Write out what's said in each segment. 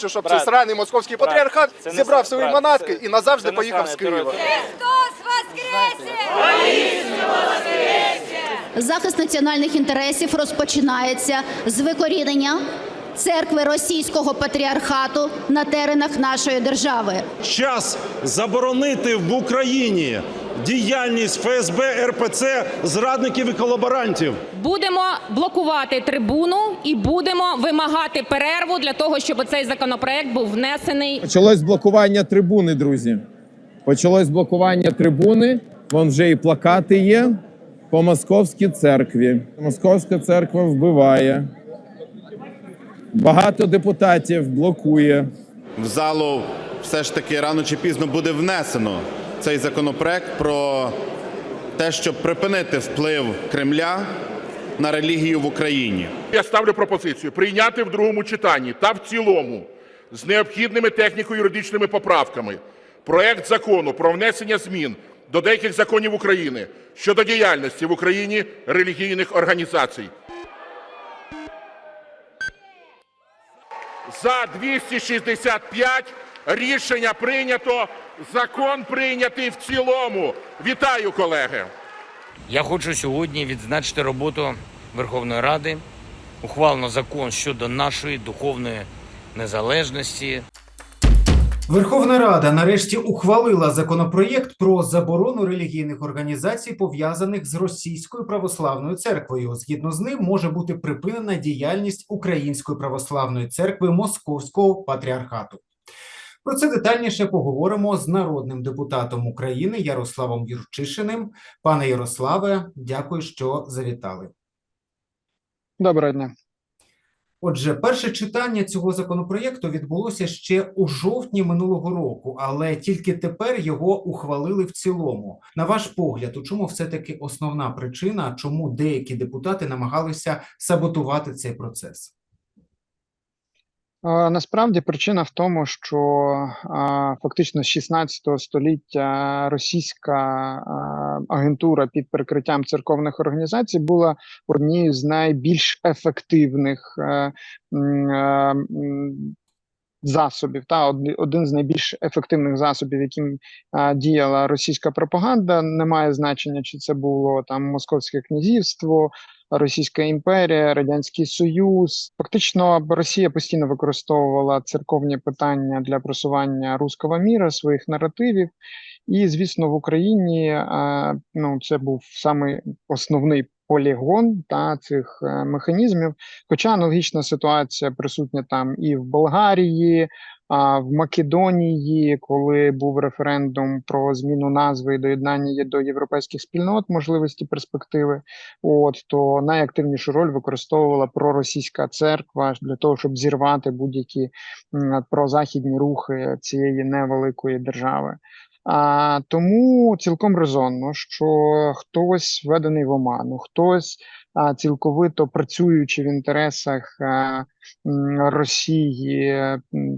хочу, щоб Брат, цей сраний московський брат, патріархат це не зібрав свої брат, манатки це- і назавжди це не поїхав з сраний Києва. Христос воскресе! Захист національних інтересів розпочинається з викорінення церкви російського патріархату на теренах нашої держави. час заборонити в Україні діяльність ФСБ РПЦ зрадників і колаборантів. Будемо блокувати трибуну і будемо вимагати перерву для того, щоб цей законопроект був внесений Почалось блокування трибуни, друзі. Почалось блокування трибуни. Вон вже і плакати є по московській церкві. Московська церква вбиває. Багато депутатів блокує. в залу все ж таки рано чи пізно буде внесено цей законопроект про те, щоб припинити вплив Кремля на релігію в Україні. Я ставлю пропозицію прийняти в другому читанні та в цілому з необхідними техніко-юридичними поправками проект закону про внесення змін до деяких законів України щодо діяльності в Україні релігійних організацій. За 265 рішення прийнято. Закон прийнятий в цілому. Вітаю, колеги! Я хочу сьогодні відзначити роботу Верховної Ради. Ухвалено закон щодо нашої духовної незалежності. Верховна Рада нарешті ухвалила законопроєкт про заборону релігійних організацій, пов'язаних з російською православною церквою. Згідно з ним може бути припинена діяльність Української православної церкви Московського патріархату. Про це детальніше поговоримо з народним депутатом України Ярославом Юрчишиним. Пане Ярославе, дякую, що завітали. Доброго дня. Отже, перше читання цього законопроєкту відбулося ще у жовтні минулого року, але тільки тепер його ухвалили в цілому. На ваш погляд, у чому все-таки основна причина, чому деякі депутати намагалися саботувати цей процес? Насправді причина в тому, що фактично з 16 століття російська агентура під прикриттям церковних організацій була однією з найбільш ефективних е, е, засобів, та один з найбільш ефективних засобів, яким а, діяла російська пропаганда. Немає значення, чи це було там Московське князівство, Російська імперія, Радянський Союз. Фактично, Росія постійно використовувала церковні питання для просування руського міра, своїх наративів. І, звісно, в Україні е, ну, це був саме основний полігон та цих е, механізмів. Хоча аналогічна ситуація присутня там і в Болгарії, а в Македонії, коли був референдум про зміну назви і доєднання до європейських спільнот, можливості перспективи. От то найактивнішу роль використовувала проросійська церква для того, щоб зірвати будь-які прозахідні рухи цієї невеликої держави. А, тому цілком резонно, що хтось введений в оману, хтось а, цілковито працюючи в інтересах а, Росії,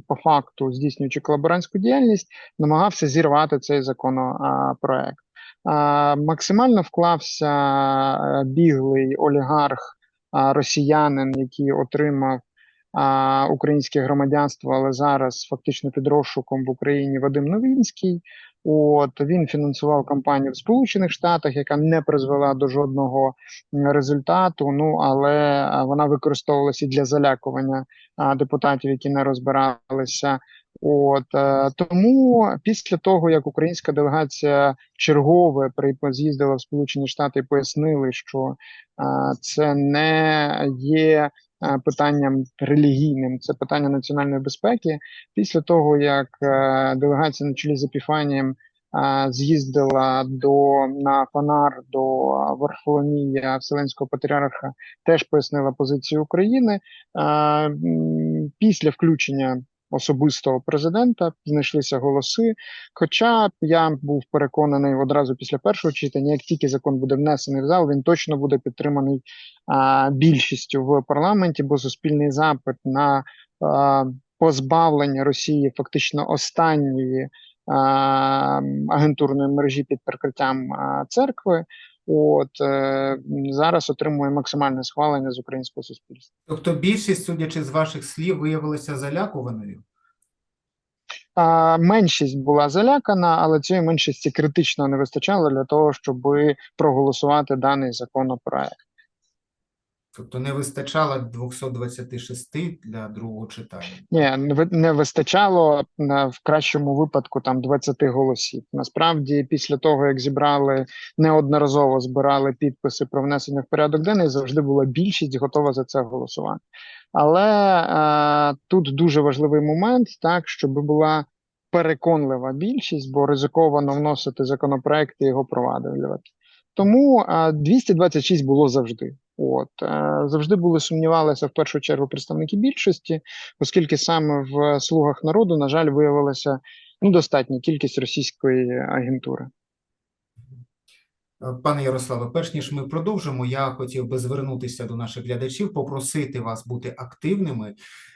по факту здійснюючи колаборантську діяльність, намагався зірвати цей законопроект. А, максимально вклався е, біглий олігарх, а, росіянин, який отримав українське громадянство, але зараз фактично під розшуком в Україні Вадим Новінський. От він фінансував кампанію в Сполучених Штатах, яка не призвела до жодного результату. Ну але вона використовувалася для залякування а, депутатів, які не розбиралися. От е, тому після того, як українська делегація чергове з'їздила в Сполучені Штати і пояснили, що це не є питанням релігійним, це питання національної безпеки. Після того, як е, делегація на чолі з Епіфанієм з'їздила до на Фанар до Варфоломія Вселенського патріарха, теж пояснила позицію України. Після включення особистого президента знайшлися голоси. Хоча я був переконаний одразу після першого читання, як тільки закон буде внесений в зал, він точно буде підтриманий а, більшістю в парламенті, бо суспільний запит на а, позбавлення Росії фактично останньої агентурної мережі під прикриттям церкви. От е, зараз отримує максимальне схвалення з українського суспільства. Тобто, більшість, судячи з ваших слів, виявилася залякуваною. меншість була залякана, але цієї меншості критично не вистачало для того, щоб проголосувати даний законопроект. Тобто не вистачало 226 для другого читання. Ні, не ви- не вистачало в кращому випадку там 20 голосів. Насправді, після того як зібрали неодноразово збирали підписи про внесення в порядок денний, завжди була більшість готова за це голосувати. Але е, тут дуже важливий момент, так щоб була переконлива більшість, бо ризиковано вносити законопроект і його проваджувати. Тому е, 226 було завжди. От е, завжди були сумнівалися в першу чергу представники більшості, оскільки саме в слугах народу, на жаль, виявилася ну, достатня кількість російської агентури. Пане Ярославе, перш ніж ми продовжимо, я хотів би звернутися до наших глядачів, попросити вас бути активними,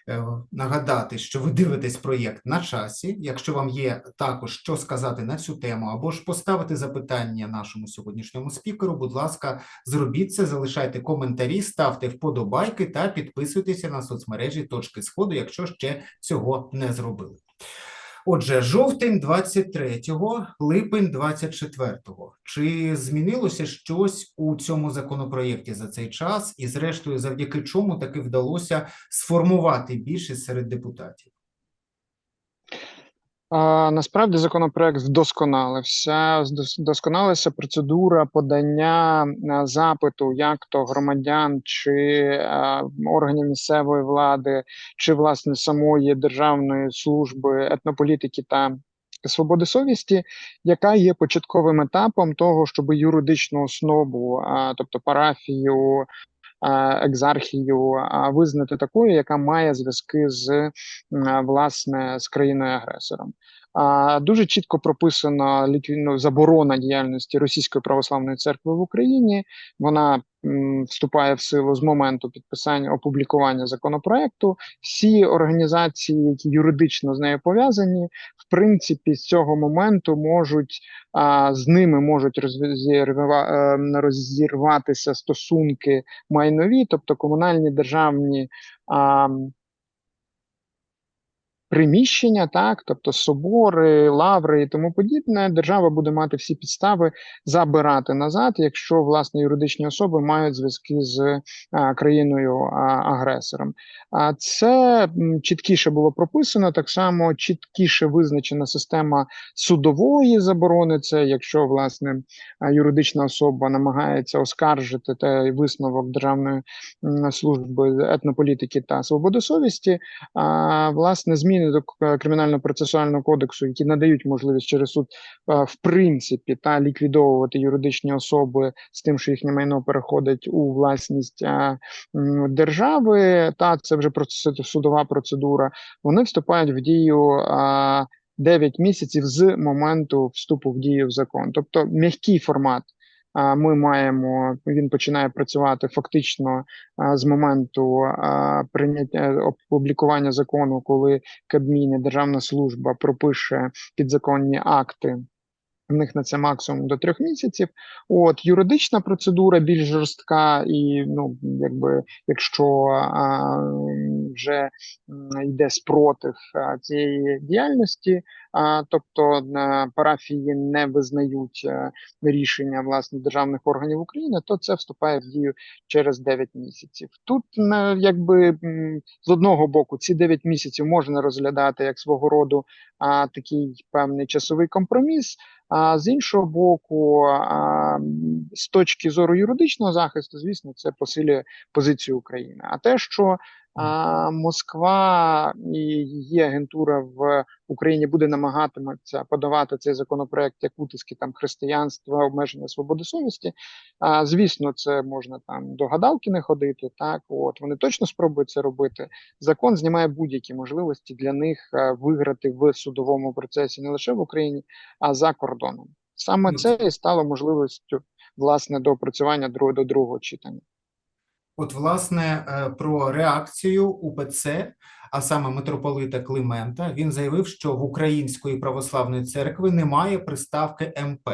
е, нагадати, що ви дивитесь проєкт на часі. Якщо вам є також що сказати на цю тему, або ж поставити запитання нашому сьогоднішньому спікеру, будь ласка, зробіть це, залишайте коментарі, ставте вподобайки та підписуйтеся на соцмережі точки сходу, якщо ще цього не зробили. Отже, жовтень 23-го, липень 24-го. Чи змінилося щось у цьому законопроєкті за цей час? І, зрештою, завдяки чому таки вдалося сформувати більшість серед депутатів? А, насправді законопроект вдосконалився. Вдосконалилася процедура подання запиту, як то громадян чи а, органів місцевої влади, чи власне самої державної служби етнополітики та свободи совісті, яка є початковим етапом того, щоб юридичну основу, а, тобто парафію. Екзархію визнати такою, яка має зв'язки з власне з країною агресором. Дуже чітко прописана ну, заборона діяльності Російської православної церкви в Україні. Вона вступає в силу з моменту підписання опублікування законопроекту. Всі організації, які юридично з нею пов'язані, в принципі, з цього моменту можуть а, з ними можуть розірва- е, розірватися стосунки майнові, тобто комунальні державні. А, приміщення, так, тобто собори, лаври і тому подібне, держава буде мати всі підстави забирати назад, якщо власне юридичні особи мають зв'язки з а, країною агресором. А це чіткіше було прописано, так само чіткіше визначена система судової заборони. Це якщо власне юридична особа намагається оскаржити той висновок Державної служби етнополітики та свободи совісті, а, власне, зміни до кримінально-процесуального кодексу, які надають можливість через суд, в принципі, та ліквідовувати юридичні особи з тим, що їхнє майно переходить у власність держави, та це вже судова процедура. Вони вступають в дію. А, 9 місяців з моменту вступу в дію в закон, тобто м'який формат. Ми маємо він починає працювати фактично з моменту прийняття опублікування закону, коли Кабмін Державна служба пропише підзаконні акти. В них на це максимум до трьох місяців. От юридична процедура більш жорстка, і ну якби якщо а, вже йде спротив а, цієї діяльності, а, тобто на парафії не визнають а, рішення власне державних органів України, то це вступає в дію через 9 місяців. Тут не, якби з одного боку ці 9 місяців можна розглядати як свого роду а, такий певний часовий компроміс. А з іншого боку, з точки зору юридичного захисту, звісно, це посилює позицію України. А те, що Москва і її агентура в Україні буде намагатиметься подавати цей законопроект як утиски там християнства, обмеження свободи совісті. А, звісно, це можна там до гадалки не ходити. Так, от вони точно спробують це робити. Закон знімає будь-які можливості для них е, виграти в судовому процесі не лише в Україні, а за кордоном. Саме Ну, це і стало можливістю власне до опрацювання друг- до другого читання. От, власне, е, про реакцію УПЦ, а саме митрополита Климента, він заявив, що в Української православної церкви немає приставки МП.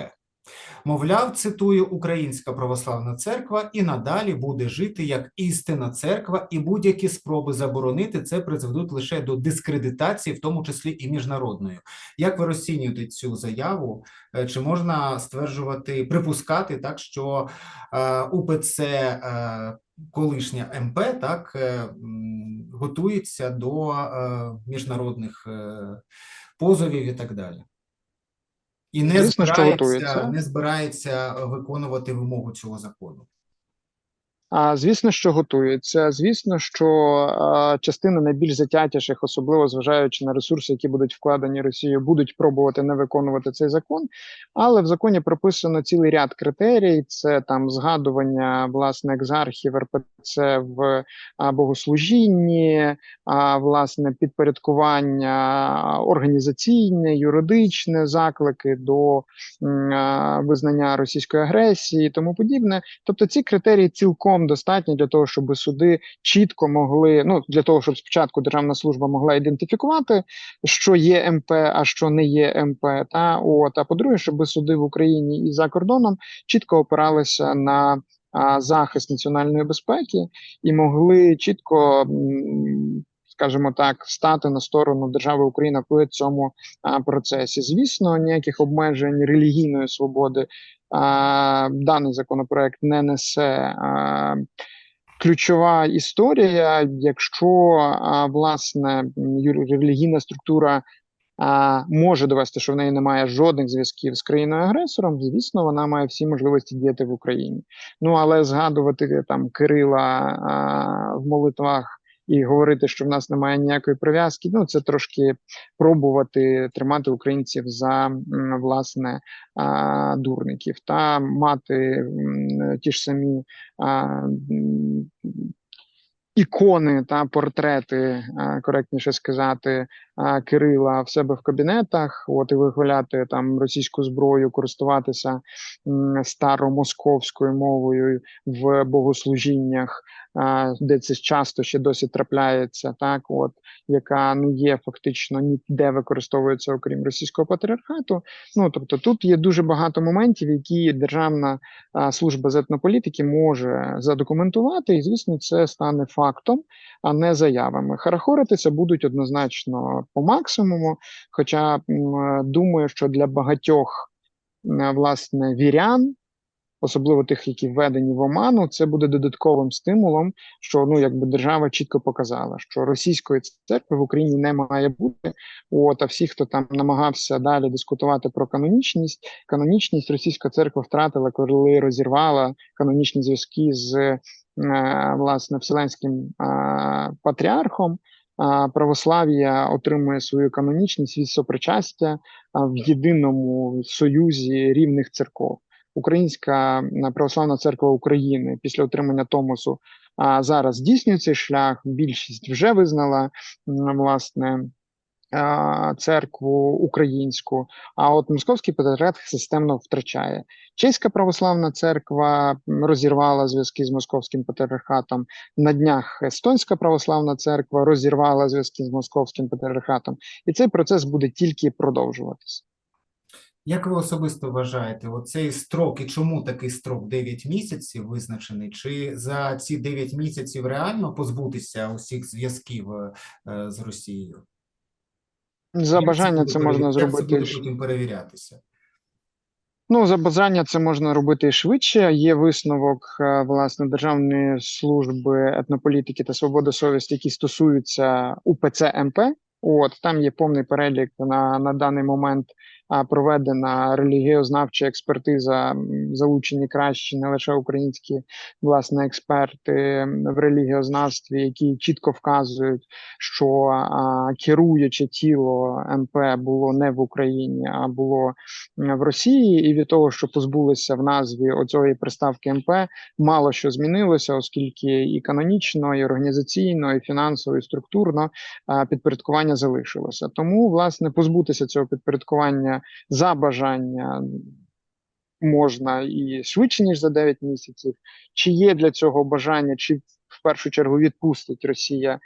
Мовляв, цитую, Українська православна церква і надалі буде жити як істинна церква, і будь-які спроби заборонити це призведуть лише до дискредитації, в тому числі і міжнародної. Як ви розцінюєте цю заяву? Е, Чи можна стверджувати, припускати так, що е, УПЦ е, колишня МП так готується до міжнародних позовів і так далі? І не Звісно, що збирається, готується. не збирається виконувати вимогу цього закону. А звісно, що готується. Звісно, що а, частина найбільш затятіших, особливо зважаючи на ресурси, які будуть вкладені Росією, будуть пробувати не виконувати цей закон. Але в законі прописано цілий ряд критерій: це там згадування власне екзархів РПЦ в а, богослужінні, а власне підпорядкування організаційне, юридичне, заклики до а, визнання російської агресії і тому подібне. Тобто ці критерії цілком достатні для того, щоб суди чітко могли, ну для того, щоб спочатку державна служба могла ідентифікувати, що є МП, а що не є МП. Та от а по-друге, щоб суди в Україні і за кордоном чітко опиралися на захист національної безпеки і могли чітко. Скажімо так, стати на сторону держави Україна в цьому процесі. Звісно, ніяких обмежень релігійної свободи даний законопроект не несе. Ключова історія, якщо власне релігійна структура може довести, що в неї немає жодних зв'язків з країною агресором, звісно, вона має всі можливості діяти в Україні. Ну але згадувати там Кирила в молитвах. І говорити, що в нас немає ніякої прив'язки, ну це трошки пробувати тримати українців за власне дурників та мати ті ж самі ікони та портрети, коректніше сказати, Кирила в себе в кабінетах, от і вихваляти там російську зброю, користуватися старомосковською мовою в богослужіннях, де це часто ще досі трапляється, так от яка не є фактично ніде використовується окрім російського патріархату. Ну тобто тут є дуже багато моментів, які державна служба з етнополітики може задокументувати, і звісно, це стане фактом, а не заявами. Харахоритися будуть однозначно по максимуму. Хоча думаю, що для багатьох власне вірян. Особливо тих, які введені в оману, це буде додатковим стимулом, що ну якби держава чітко показала, що російської церкви в Україні не має бути. От а всі, хто там намагався далі дискутувати про канонічність, канонічність російська церква втратила, коли розірвала канонічні зв'язки з е, власне вселенським е, патріархом. Православ'я отримує свою канонічність від сопричастя в єдиному союзі рівних церков. Українська православна церква України після отримання Томосу зараз здійснює цей шлях. Більшість вже визнала власне церкву українську. А от московський патріархат системно втрачає. Чеська православна церква розірвала зв'язки з московським патріархатом. На днях естонська православна церква розірвала зв'язки з московським патріархатом, і цей процес буде тільки продовжуватися. Як ви особисто вважаєте, оцей строк і чому такий строк 9 місяців визначений? Чи за ці 9 місяців реально позбутися усіх зв'язків е, з Росією? За бажання це можна зробити. Це буде потім перевірятися. Ну, за бажання це можна робити і швидше. Є висновок е, власне Державної служби етнополітики та свободи совісті, які стосуються УПЦ МП. От там є повний перелік на, на даний момент проведена релігіознавча експертиза, залучені кращі не лише українські власне експерти в релігіознавстві, які чітко вказують, що а, керуюче тіло МП було не в Україні, а було в Росії, і від того, що позбулися в назві оцієї приставки МП, мало що змінилося, оскільки і канонічно, і організаційно, і фінансово, і структурно а, підпорядкування залишилося. Тому, власне, позбутися цього підпорядкування за бажання можна і швидше ніж за 9 місяців. Чи є для цього бажання, чи в першу чергу відпустить Росія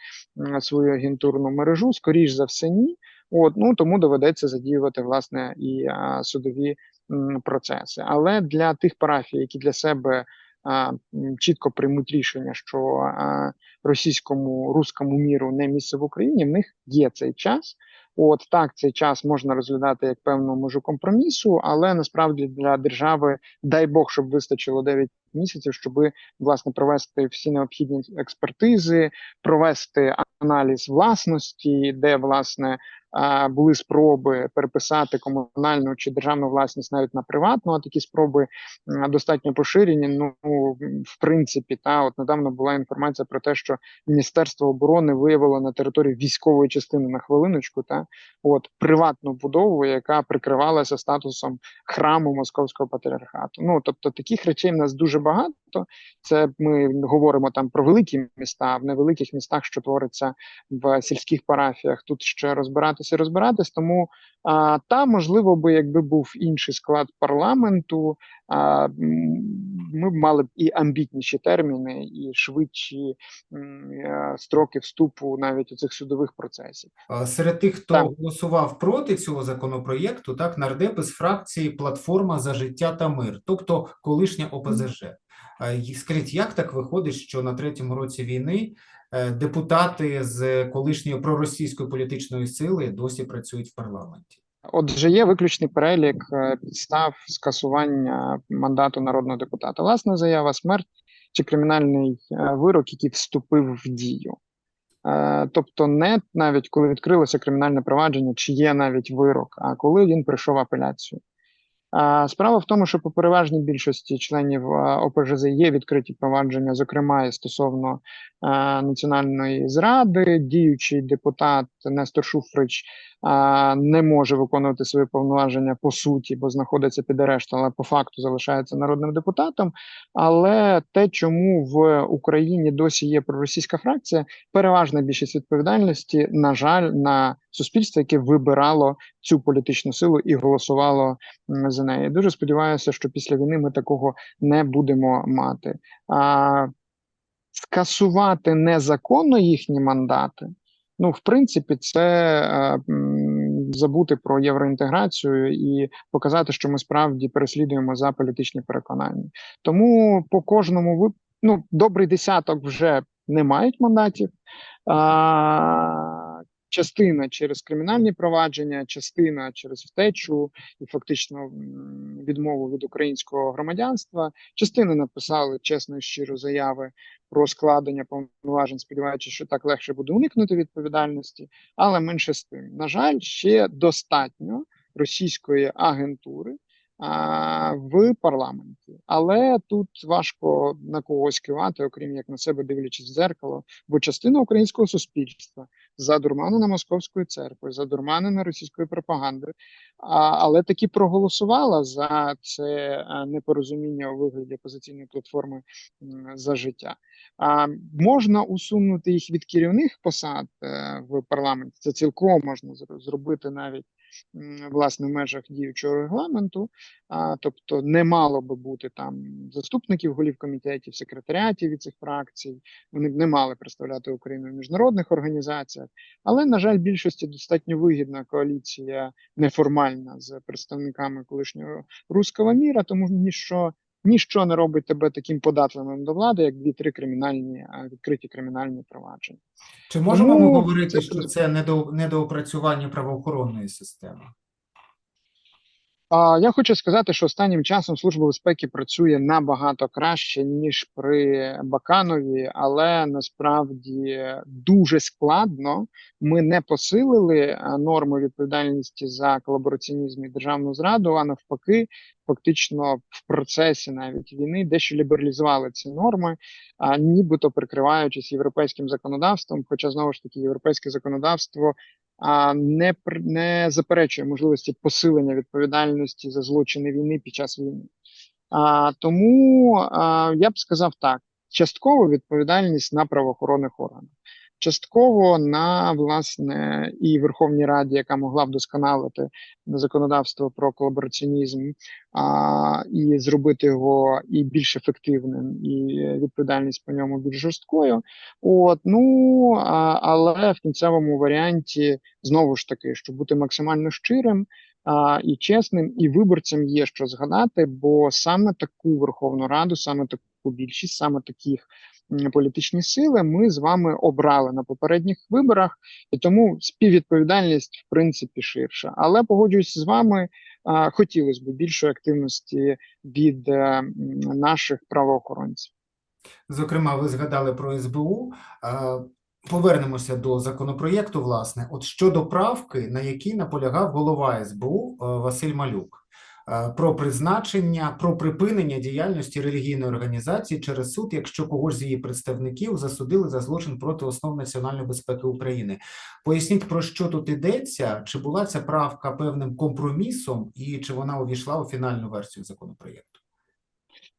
свою агентурну мережу? Скоріш за все, ні. От ну тому доведеться задіювати власне і а, судові м, процеси. Але для тих парафій, які для себе а, чітко приймуть рішення, що а, російському руському міру не місце в Україні, в них є цей час. От так, цей час можна розглядати як певну межу компромісу, але насправді для держави дай Бог, щоб вистачило 9 місяців, щоб власне провести всі необхідні експертизи, провести аналіз власності, де власне були спроби переписати комунальну чи державну власність навіть на приватну. А такі спроби достатньо поширені. Ну в принципі, та от недавно була інформація про те, що Міністерство оборони виявило на території військової частини на хвилиночку, та от приватну будову, яка прикривалася статусом храму московського патріархату. Ну тобто таких речей в нас дуже багато. Це ми говоримо там про великі міста, в невеликих містах, що твориться в сільських парафіях. Тут ще розбиратися, розбиратись. Тому а, та можливо би, якби був інший склад парламенту, а, ми б мали б і амбітніші терміни, і швидші е, строки вступу навіть у цих судових процесів. Серед тих, хто Так. голосував проти цього законопроєкту, так нардепи з фракції Платформа за життя та мир, тобто колишня ОПЗЖ. Скажіть, як так виходить, що на третьому році війни е, депутати з колишньої проросійської політичної сили досі працюють в парламенті? Отже, є виключний перелік е, підстав скасування мандату народного депутата. Власна заява смерть чи кримінальний е, вирок, який вступив в дію. Е, Тобто, не навіть коли відкрилося кримінальне провадження, чи є навіть вирок, а коли він пройшов апеляцію. Справа в тому, що по переважній більшості членів ОПЖЗ є відкриті провадження, зокрема і стосовно національної зради. Діючий депутат Нестор Шуфрич не може виконувати свої повноваження по суті, бо знаходиться під арештом, але по факту залишається народним депутатом. Але те, чому в Україні досі є проросійська фракція, переважна більшість відповідальності, на жаль, на суспільство, яке вибирало цю політичну силу і голосувало за неї. Дуже сподіваюся, що після війни ми такого не будемо мати. А скасувати незаконно їхні мандати. Ну, в принципі, це е, забути про євроінтеграцію і показати, що ми справді переслідуємо за політичні переконання. Тому по кожному вип... ну, добрий десяток вже не мають мандатів. А, частина через кримінальні провадження, частина через втечу і фактично відмову від українського громадянства. Частини написали чесно і щиро заяви про складення повноважень, сподіваючись, що так легше буде уникнути відповідальності, але менше з тим, на жаль, ще достатньо російської агентури в парламенті. Але тут важко на когось кивати, окрім як на себе дивлячись в дзеркало, бо частина українського суспільства задурманена московською церквою, задурманена російською пропагандою, а, але таки проголосувала за це е, непорозуміння у вигляді опозиційної платформи за життя. А можна усунути їх від керівних посад е, в парламенті. Це цілком можна зробити навіть власне в межах діючого регламенту. А, тобто не мало би бути там заступників голів комітетів, секретаріатів від цих фракцій. Вони б не мали представляти Україну в міжнародних організаціях. Але на жаль, більшості достатньо вигідна коаліція неформальна з представниками колишнього руського міра, тому ніщо. Ніщо не робить тебе таким податливим до влади, як дві-три кримінальні відкриті кримінальні провадження. Чи можемо Тому ми говорити, це- що це недо- недоопрацювання правоохоронної системи? А я хочу сказати, що останнім часом Служба безпеки працює набагато краще ніж при Баканові, але насправді дуже складно. Ми не посилили норми відповідальності за колабораціонізм і державну зраду, а навпаки, фактично в процесі навіть війни дещо лібералізували ці норми, нібито прикриваючись європейським законодавством. Хоча знову ж таки європейське законодавство не не заперечує можливості посилення відповідальності за злочини війни під час війни. А, тому а, я б сказав так: частково відповідальність на правоохоронних органах. Частково на власне і Верховній Раді, яка могла вдосконалити законодавство про колабораціонізм а, і зробити його і більш ефективним, і відповідальність по ньому більш жорсткою. От ну а, але в кінцевому варіанті знову ж таки, щоб бути максимально щирим і чесним, і виборцям є що згадати, бо саме таку Верховну Раду, саме таку більшість, саме таких політичні сили ми з вами обрали на попередніх виборах, і тому співвідповідальність в принципі ширша. Але погоджуюся з вами, хотілося б більшої активності від е, наших правоохоронців. Зокрема, ви згадали про СБУ. Повернемося до законопроєкту. Власне, от щодо правки, на якій наполягав голова СБУ е, Василь Малюк. Е, Про призначення, про припинення діяльності релігійної організації через суд, якщо когось з її представників засудили за злочин проти основ національної безпеки України. Поясніть про що тут йдеться? Чи була ця правка певним компромісом, і чи вона увійшла у фінальну версію законопроєкту?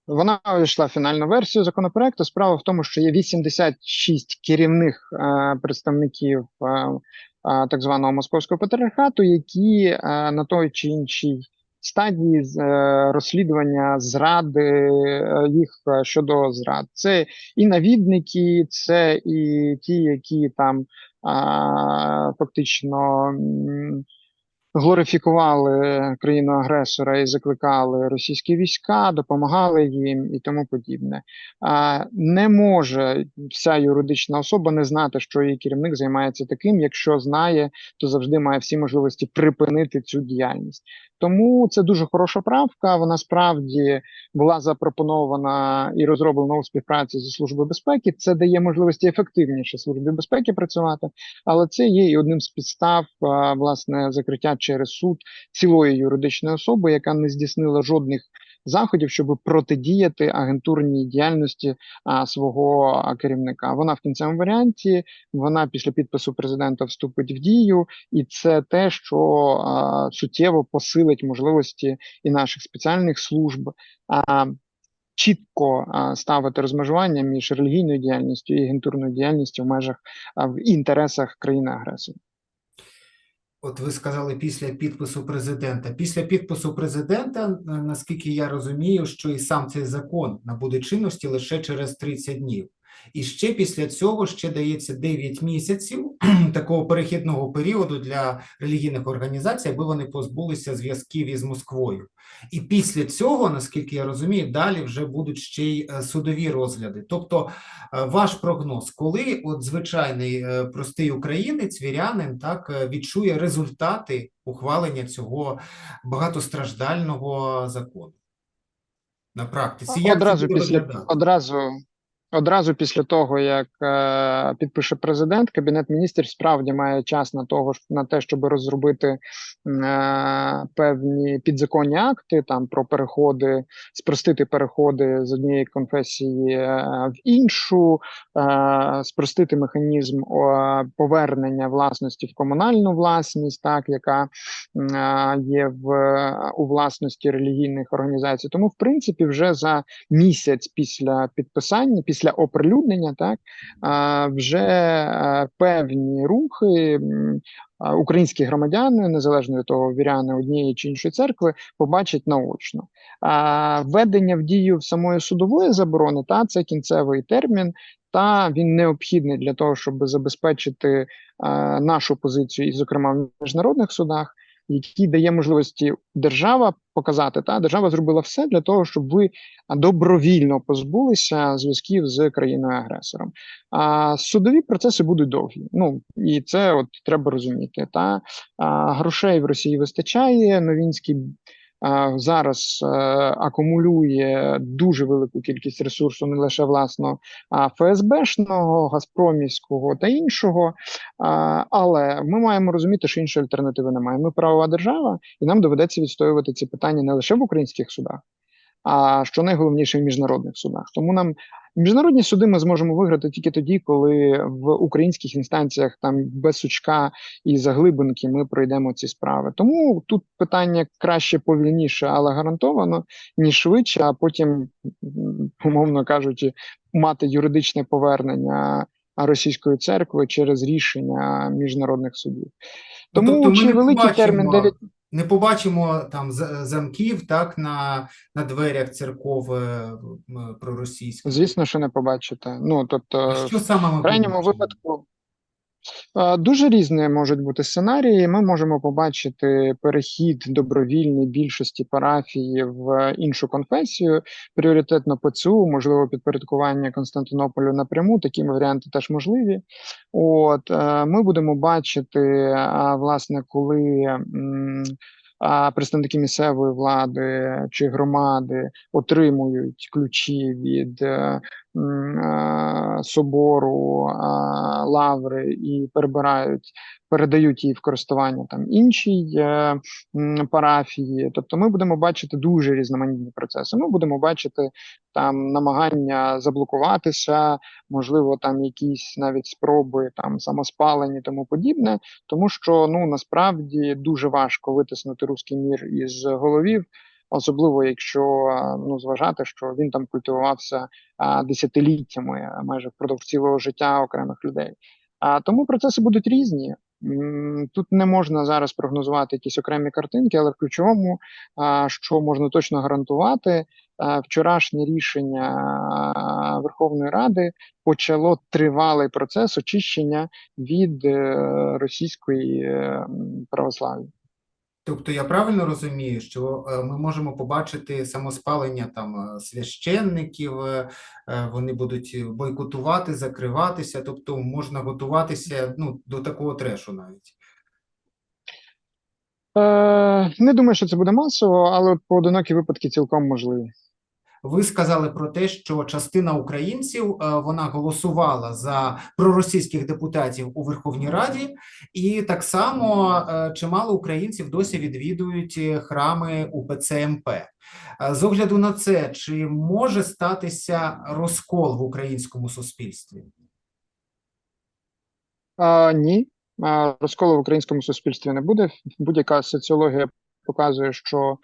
Вона увійшла в фінальну версію законопроекту. Справа в тому, що є 86 керівних е, представників е, е, так званого московського патріархату, які е, на той чи іншій стадії е, розслідування зради е, їх е, щодо зрад. Це і навідники, це і ті, які там фактично. глорифікували країну агресора і закликали російські війська, допомагали їм і тому подібне. А не може вся юридична особа не знати, що її керівник займається таким. Якщо знає, то завжди має всі можливості припинити цю діяльність. Тому це дуже хороша правка. Вона справді була запропонована і розроблена у співпраці зі службою безпеки. Це дає можливості ефективніше службі безпеки працювати, але це є і одним з підстав власне закриття через суд цілої юридичної особи, яка не здійснила жодних заходів, щоб протидіяти агентурній діяльності а, свого керівника. Вона в кінцевому варіанті, вона після підпису президента вступить в дію, і це те, що а, суттєво посилить можливості і наших спеціальних служб. А, Чітко ставити розмежування між релігійною діяльністю і агентурною діяльністю в межах в інтересах країни агресора. От ви сказали після підпису президента. Після підпису президента, е, наскільки я розумію, що і сам цей закон набуде чинності лише через 30 днів. І ще після цього ще дається 9 місяців такого перехідного періоду для релігійних організацій, аби вони позбулися зв'язків із Москвою. І після цього, наскільки я розумію, далі вже будуть ще й е, судові розгляди. Тобто, е, ваш прогноз, коли от звичайний е, простий українець, вірянин, так відчує результати ухвалення цього багатостраждального закону на практиці? Як одразу після виглядати? одразу. Одразу після того, як е, підпише президент, кабінет міністрів справді має час на того на те, щоб розробити е, певні підзаконні акти там про переходи, спростити переходи з однієї конфесії е, в іншу, е, спростити механізм о, повернення власності в комунальну власність, так яка е, є в у власності релігійних організацій. Тому, в принципі, вже за місяць після підписання, після оприлюднення, так вже певні рухи. Українські громадяни, незалежно від того, віряни однієї чи іншої церкви, побачать наочно. А введення в дію самої судової заборони, та це кінцевий термін, та він необхідний для того, щоб забезпечити нашу позицію, і, зокрема, в міжнародних судах який дає можливості держава показати, та держава зробила все для того, щоб ви добровільно позбулися зв'язків з країною агресором. А судові процеси будуть довгі. Ну і це от треба розуміти. Та а, грошей в Росії вистачає. Новінський зараз е, акумулює дуже велику кількість ресурсу, не лише власно ФСБшного, Газпромівського та іншого. Але ми маємо розуміти, що іншої альтернативи немає. Ми правова держава, і нам доведеться відстоювати ці питання не лише в українських судах, а що найголовніше в міжнародних судах. Тому нам міжнародні суди ми зможемо виграти тільки тоді, коли в українських інстанціях там без сучка і заглибинки ми пройдемо ці справи. Тому тут питання краще повільніше, але гарантовано, ніж швидше, а потім, умовно кажучи, мати юридичне повернення російської церкви через рішення міжнародних судів. Ну, Тому тобто чи великий побачимо- термін 9 Не побачимо там замків так на, на дверях церков проросійських. Звісно, що не побачите. Ну тобто, А що саме ми в крайньому побачимо? випадку дуже різні можуть бути сценарії. Ми можемо побачити перехід добровільний більшості парафії в іншу конфесію, пріоритетно ПЦУ, можливо, підпорядкування Константинополю напряму. Такі варіанти теж можливі. От е, ми будемо бачити, власне, коли. а представники місцевої влади чи громади отримують ключі від е, собору, лаври і перебирають, передають її в користування там іншій е, парафії. Тобто, ми будемо бачити дуже різноманітні процеси. Ми будемо бачити там намагання заблокуватися, можливо, там якісь навіть спроби там самоспалення тому подібне, тому що ну насправді дуже важко витиснути руський мір із головів. Особливо якщо ну зважати, що він там культивувався а, десятиліттями, майже впродовж цілого життя окремих людей. А тому процеси будуть різні. Тут не можна зараз прогнозувати якісь окремі картинки, але в ключовому, що можна точно гарантувати, вчорашнє рішення Верховної Ради почало тривалий процес очищення від е, російської е, православ'я. Тобто я правильно розумію, що е, ми можемо побачити самоспалення там е, священників, е, вони будуть бойкотувати, закриватися, тобто можна готуватися ну, до такого трешу навіть. Не думаю, що це буде масово, але поодинокі випадки цілком можливі. Ви сказали про те, що частина українців е, вона голосувала за проросійських депутатів у Верховній Раді, і так само е, чимало українців досі відвідують е, храми УПЦ МП. З огляду на це, чи може статися розкол в українському суспільстві? А, ні, розколу в українському суспільстві не буде. Будь-яка соціологія показує, що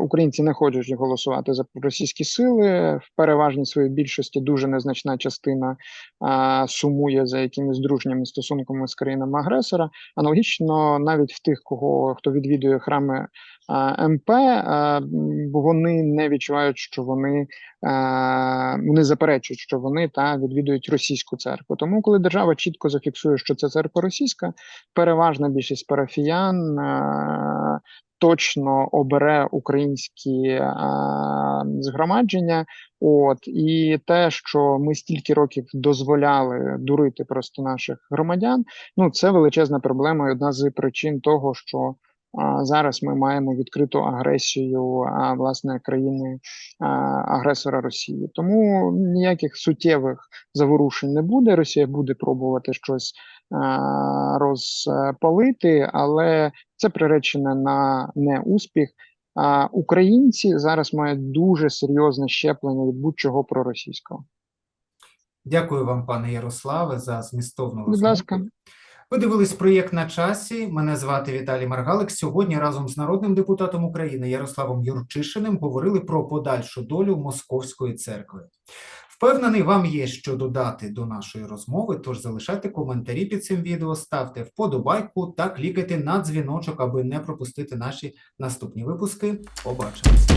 українці не хочуть голосувати за російські сили. В переважній своїй більшості дуже незначна частина сумує за якимись дружніми стосунками з країнами агресора. Аналогічно, навіть в тих, кого хто відвідує храми МП, вони не відчувають, що вони вони заперечують, що вони та відвідують російську церкву. Тому, коли держава чітко зафіксує, що це церква російська, переважна більшість парафіян точно обере українські е, згромадження. От і те, що ми стільки років дозволяли дурити просто наших громадян, ну це величезна проблема і одна з причин того, що зараз ми маємо відкриту агресію власне країни агресора Росії. Тому ніяких суттєвих заворушень не буде. Росія буде пробувати щось розпалити, але це приречене на неуспіх. Українці зараз мають дуже серйозне щеплення від будь-чого проросійського. Дякую вам, пане Ярославе, за змістовну Будь ласка. Ви дивились проєкт на часі. Мене звати Віталій Маргалик. Сьогодні разом з народним депутатом України Ярославом Юрчишиним говорили про подальшу долю Московської церкви. Впевнений, вам є що додати до нашої розмови, тож залишайте коментарі під цим відео, ставте вподобайку та клікайте на дзвіночок, аби не пропустити наші наступні випуски. Побачимось!